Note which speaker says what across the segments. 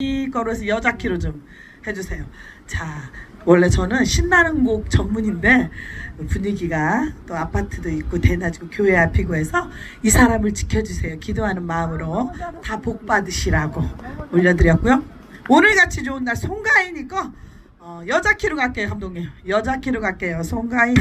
Speaker 1: 이 걸어서 여자 키로 좀 해주세요. 자, 원래 저는 신나는 곡 전문인데 분위기가 또 아파트도 있고 대낮이고 교회 앞이고 해서 이 사람을 지켜주세요. 기도하는 마음으로 다 복 받으시라고 올려드렸고요. 오늘 같이 좋은 날 송가인이니까 어, 여자 키로 갈게요, 감독님. 여자 키로 갈게요, 송가인이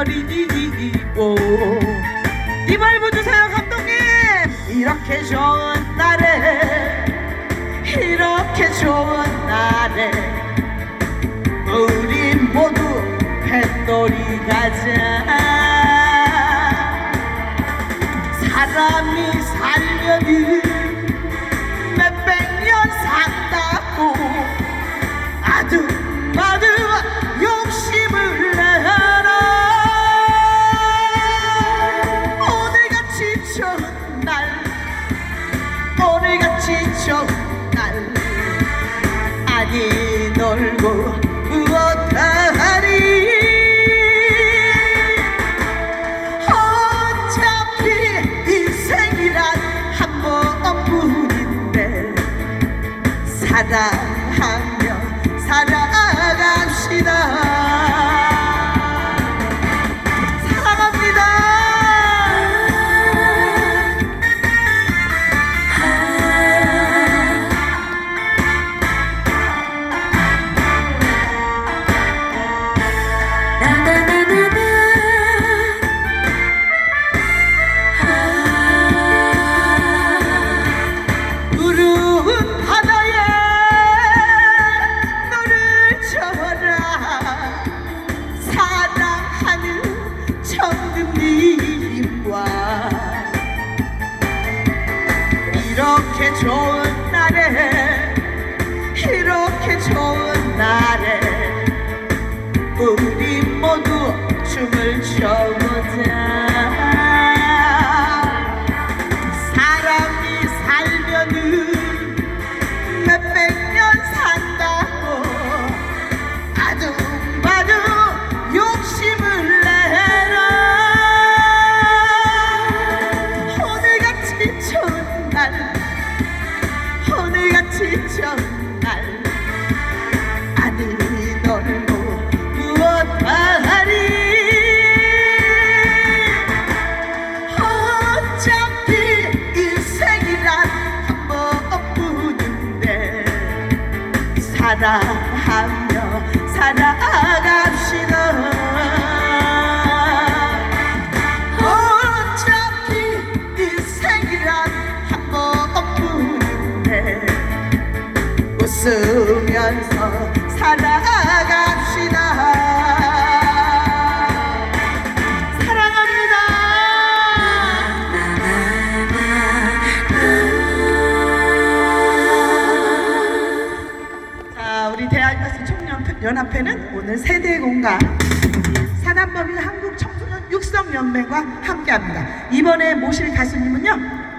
Speaker 1: 버리고. 이 발부 주세요 감독님! 이렇게 좋은 날에 이렇게 좋은 날에 우리 모두 뱃놀이 가자. 사람이 살려는 아니 놀고 무엇하리? 어차피 인생이란 한 번뿐인데 사랑하며 살아 이렇게 좋은 날에 이렇게 좋은 날에 우리 모두 춤을 춰보자 오늘같이 좋은 날 아니 놀고 무엇 하리? 어차피 인생이란 한 번뿐인데 사랑하 웃으면서 살아갑시다 사랑합니다. 자, 우리 대한여성 총연합회는 오늘 세대 공간 사단법인 한국 청소년 육성연맹과 함께합니다. 이번에 모실 가수님은요